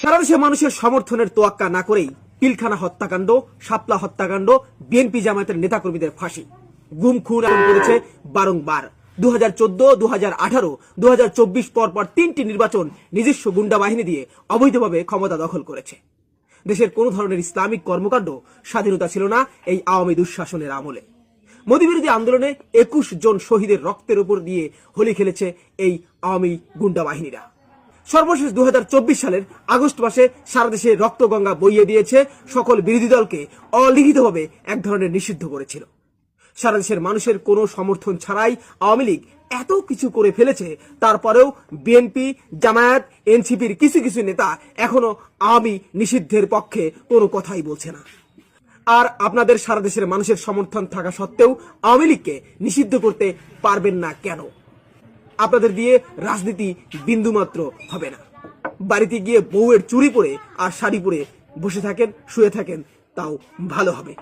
সারা দেশে মানুষের সমর্থনের তোয়াক্কা না করেই পিলখানা হত্যাকাণ্ড, শাপলা হত্যাকাণ্ড, বিএনপি জামায়াতের নেতাকর্মীদের ফাঁসি। গুম, খুন করেছে বারংবার। দু হাজার চোদ্দ দু হাজার আঠারো দু হাজার চব্বিশ তিনটি নির্বাচন নিজস্ব গুন্ডা বাহিনী দিয়ে অবৈধভাবে ক্ষমতা দখল করেছে। দেশের কোনো ধরনের ইসলামিক কর্মকাণ্ড স্বাধীনতা ছিল না এই আওয়ামী দুঃশাসনের আমলে। মোদী বিরোধী আন্দোলনে একুশ জন শহীদের রক্তের উপর দিয়ে হোলি খেলেছে এই আওয়ামী গুন্ডা বাহিনীরা। সর্বশেষ দু হাজার চব্বিশ সালের আগস্ট মাসে সারা দেশে রক্তগঙ্গা বইয়ে দিয়েছে সকল বিরোধী দলকে অলিখিতভাবে এক ধরনের নিষিদ্ধ করেছিল। সারা দেশের মানুষের কোনো সমর্থন ছাড়াই আওয়ামী লীগ এত কিছু করে ফেলেছে, তারপরেও বিএনপি, জামায়াত, এনসিপির কিছু কিছু নেতা এখনও আওয়ামী নিষিদ্ধের পক্ষে কোনো কথাই বলছে না। আর আপনাদের সারা দেশের মানুষের সমর্থন থাকা সত্ত্বেও আওয়ামী লীগকে নিষিদ্ধ করতে পারবেন না কেন? আপনাদের দিয়ে রাজনীতি বিন্দুমাত্র হবে না। বাড়িতে গিয়ে বউয়ের চুরি পরে আর শাড়ি পরে বসে থাকেন, শুয়ে থাকেন, তাও ভালো হবে।